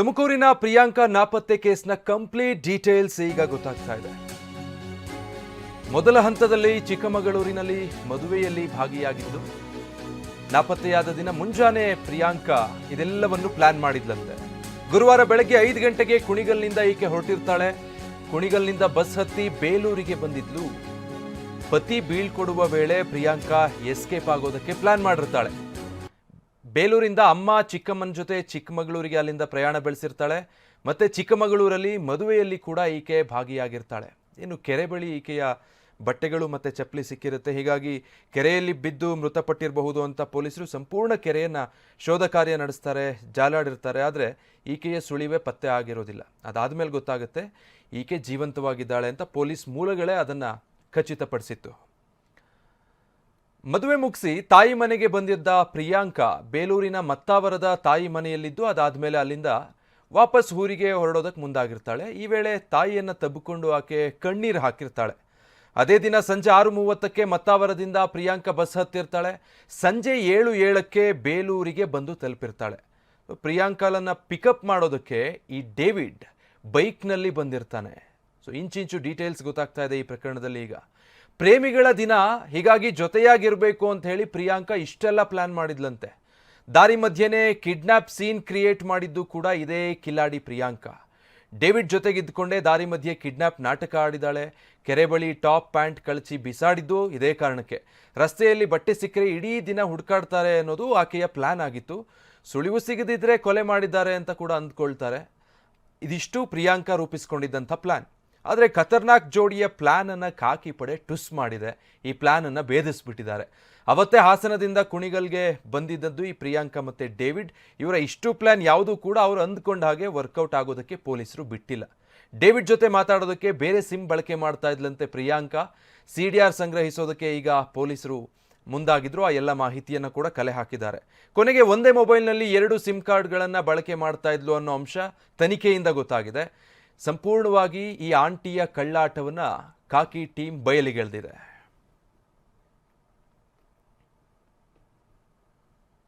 ತುಮಕೂರಿನ ಪ್ರಿಯಾಂಕಾ ನಾಪತ್ತೆ ಕೇಸ್ನ ಕಂಪ್ಲೀಟ್ ಡೀಟೇಲ್ಸ್ ಈಗ ಗೊತ್ತಾಗ್ತಾ ಇದೆ. ಮೊದಲ ಹಂತದಲ್ಲಿ ಚಿಕ್ಕಮಗಳೂರಿನಲ್ಲಿ ಮದುವೆಯಲ್ಲಿ ಭಾಗಿಯಾಗಿದ್ದು, ನಾಪತ್ತೆಯಾದ ದಿನ ಮುಂಜಾನೆ ಪ್ರಿಯಾಂಕಾ ಇದೆಲ್ಲವನ್ನು ಪ್ಲಾನ್ ಮಾಡಿದ್ಲಂತೆ. ಗುರುವಾರ ಬೆಳಗ್ಗೆ ಐದು ಗಂಟೆಗೆ ಕುಣಿಗಲ್ನಿಂದ ಈಕೆ ಹೊರಟಿರ್ತಾಳೆ. ಕುಣಿಗಲ್ನಿಂದ ಬಸ್ ಹತ್ತಿ ಬೇಲೂರಿಗೆ ಬಂದಿದ್ಲು. ಪತಿ ಬೀಳ್ಕೊಡುವ ವೇಳೆ ಪ್ರಿಯಾಂಕಾ ಎಸ್ಕೇಪ್ ಆಗೋದಕ್ಕೆ ಪ್ಲಾನ್ ಮಾಡಿರ್ತಾಳೆ. ಬೇಲೂರಿಂದ ಅಮ್ಮ ಚಿಕ್ಕಮ್ಮನ ಜೊತೆ ಚಿಕ್ಕಮಗಳೂರಿಗೆ ಅಲ್ಲಿಂದ ಪ್ರಯಾಣ ಬೆಳೆಸಿರ್ತಾಳೆ. ಮತ್ತೆ ಚಿಕ್ಕಮಗಳೂರಲ್ಲಿ ಮದುವೆಯಲ್ಲಿ ಕೂಡ ಈಕೆ ಭಾಗಿಯಾಗಿರ್ತಾಳೆ. ಇನ್ನು ಕೆರೆ ಬಳಿ ಈಕೆಯ ಬಟ್ಟೆಗಳು ಮತ್ತೆ ಚಪ್ಪಲಿ ಸಿಕ್ಕಿರುತ್ತೆ. ಹೀಗಾಗಿ ಕೆರೆಯಲ್ಲಿ ಬಿದ್ದು ಮೃತಪಟ್ಟಿರಬಹುದು ಅಂತ ಪೊಲೀಸರು ಸಂಪೂರ್ಣ ಕೆರೆಯನ್ನು ಶೋಧ ಕಾರ್ಯ ನಡೆಸ್ತಾರೆ, ಜಾಲಾಡಿರ್ತಾರೆ. ಆದರೆ ಈಕೆಯ ಸುಳಿವೆ ಪತ್ತೆ ಆಗಿರೋದಿಲ್ಲ. ಅದಾದಮೇಲೆ ಗೊತ್ತಾಗುತ್ತೆ, ಈಕೆ ಜೀವಂತವಾಗಿದ್ದಾಳೆ ಅಂತ ಪೊಲೀಸ್ ಮೂಲಗಳೇ ಅದನ್ನು ಖಚಿತಪಡಿಸಿತ್ತು. ಮದುವೆ ಮುಗಿಸಿ ತಾಯಿ ಮನೆಗೆ ಬಂದಿದ್ದ ಪ್ರಿಯಾಂಕಾ ಬೇಲೂರಿನ ಮತ್ತಾವರದ ತಾಯಿ ಮನೆಯಲ್ಲಿದ್ದು, ಅದಾದ್ಮೇಲೆ ಅಲ್ಲಿಂದ ವಾಪಸ್ ಊರಿಗೆ ಹೊರಡೋದಕ್ಕೆ ಮುಂದಾಗಿರ್ತಾಳೆ. ಈ ವೇಳೆ ತಾಯಿಯನ್ನು ತಬ್ಬಿಕೊಂಡು ಆಕೆ ಕಣ್ಣೀರು ಹಾಕಿರ್ತಾಳೆ. ಅದೇ ದಿನ ಸಂಜೆ ಆರು ಮೂವತ್ತಕ್ಕೆ ಮತ್ತಾವರದಿಂದ ಪ್ರಿಯಾಂಕಾ ಬಸ್ ಹತ್ತಿರ್ತಾಳೆ. ಸಂಜೆ ಏಳು ಏಳಕ್ಕೆ ಬೇಲೂರಿಗೆ ಬಂದು ತಲುಪಿರ್ತಾಳೆ. ಪ್ರಿಯಾಂಕಾಲನ್ನು ಪಿಕಪ್ ಮಾಡೋದಕ್ಕೆ ಈ ಡೇವಿಡ್ ಬೈಕ್ನಲ್ಲಿ ಬಂದಿರ್ತಾನೆ. ಸೊ ಇಂಚಿಂಚು ಡೀಟೇಲ್ಸ್ ಗೊತ್ತಾಗ್ತಾ ಇದೆ ಈ ಪ್ರಕರಣದಲ್ಲಿ ಈಗ. ಪ್ರೇಮಿಗಳ ದಿನ ಹೀಗಾಗಿ ಜೊತೆಯಾಗಿರಬೇಕು ಅಂತ ಹೇಳಿ ಪ್ರಿಯಾಂಕಾ ಇಷ್ಟೆಲ್ಲ ಪ್ಲಾನ್ ಮಾಡಿದ್ಲಂತೆ. ದಾರಿ ಮಧ್ಯೆನೇ ಕಿಡ್ನಾಪ್ ಸೀನ್ ಕ್ರಿಯೇಟ್ ಮಾಡಿದ್ದು ಕೂಡ ಇದೇ ಕಿಲಾಡಿ ಪ್ರಿಯಾಂಕಾ. ಡೇವಿಡ್ ಜೊತೆಗಿದ್ದುಕೊಂಡೇ ದಾರಿ ಮಧ್ಯೆ ಕಿಡ್ನಾಪ್ ನಾಟಕ ಆಡಿದಾಳೆ. ಕೆರೆ ಬಳಿ ಟಾಪ್ ಪ್ಯಾಂಟ್ ಕಳಚಿ ಬಿಸಾಡಿದ್ದು ಇದೇ ಕಾರಣಕ್ಕೆ. ರಸ್ತೆಯಲ್ಲಿ ಬಟ್ಟೆ ಸಿಕ್ಕರೆ ಇಡೀ ದಿನ ಹುಡುಕಾಡ್ತಾರೆ ಅನ್ನೋದು ಆಕೆಯ ಪ್ಲಾನ್ ಆಗಿತ್ತು. ಸುಳಿವು ಸಿಗದಿದ್ರೆ ಕೊಲೆ ಮಾಡಿದ್ದಾರೆ ಅಂತ ಕೂಡ ಅಂದ್ಕೊಳ್ತಾರೆ. ಇದಿಷ್ಟು ಪ್ರಿಯಾಂಕಾ ರೂಪಿಸ್ಕೊಂಡಿದ್ದಂಥ ಪ್ಲಾನ್ ಆದರೆ ಖತರ್ನಾಕ್ ಜೋಡಿಯ ಪ್ಲಾನ್ ಕಾಕಿ ಪಡೆ ಟುಸ್ ಮಾಡಿದೆ. ಈ ಪ್ಲಾನ್ ಅನ್ನ ಭೇದಿಸ್ಬಿಟ್ಟಿದ್ದಾರೆ. ಅವತ್ತೇ ಹಾಸನದಿಂದ ಕುಣಿಗಲ್ಗೆ ಬಂದಿದ್ದದ್ದು ಈ ಪ್ರಿಯಾಂಕಾ ಮತ್ತೆ ಡೇವಿಡ್. ಇವರ ಇಷ್ಟು ಪ್ಲಾನ್ ಯಾವುದೂ ಕೂಡ ಅವರು ಅಂದ್ಕೊಂಡ ಹಾಗೆ ವರ್ಕೌಟ್ ಆಗೋದಕ್ಕೆ ಪೊಲೀಸರು ಬಿಟ್ಟಿಲ್ಲ. ಡೇವಿಡ್ ಜೊತೆ ಮಾತಾಡೋದಕ್ಕೆ ಬೇರೆ ಸಿಮ್ ಬಳಕೆ ಮಾಡ್ತಾ ಇದ್ಲಂತೆ ಪ್ರಿಯಾಂಕಾ. ಸಿ ಡಿ ಆರ್ ಸಂಗ್ರಹಿಸೋದಕ್ಕೆ ಈಗ ಪೊಲೀಸರು ಮುಂದಾಗಿದ್ರು. ಆ ಎಲ್ಲ ಮಾಹಿತಿಯನ್ನು ಕೂಡ ಕಲೆ ಹಾಕಿದ್ದಾರೆ. ಕೊನೆಗೆ ಒಂದೇ ಮೊಬೈಲ್ನಲ್ಲಿ ಎರಡು ಸಿಮ್ ಕಾರ್ಡ್ಗಳನ್ನು ಬಳಕೆ ಮಾಡ್ತಾ ಇದ್ಲು ಅನ್ನೋ ಅಂಶ ತನಿಖೆಯಿಂದ ಗೊತ್ತಾಗಿದೆ. ಸಂಪೂರ್ಣವಾಗಿ ಈ ಆಂಟಿಯ ಕಳ್ಳಾಟವನ್ನು ಕಾಕಿ ಟೀಮ್ ಬಯಲಿಗೆಳೆದಿದೆ.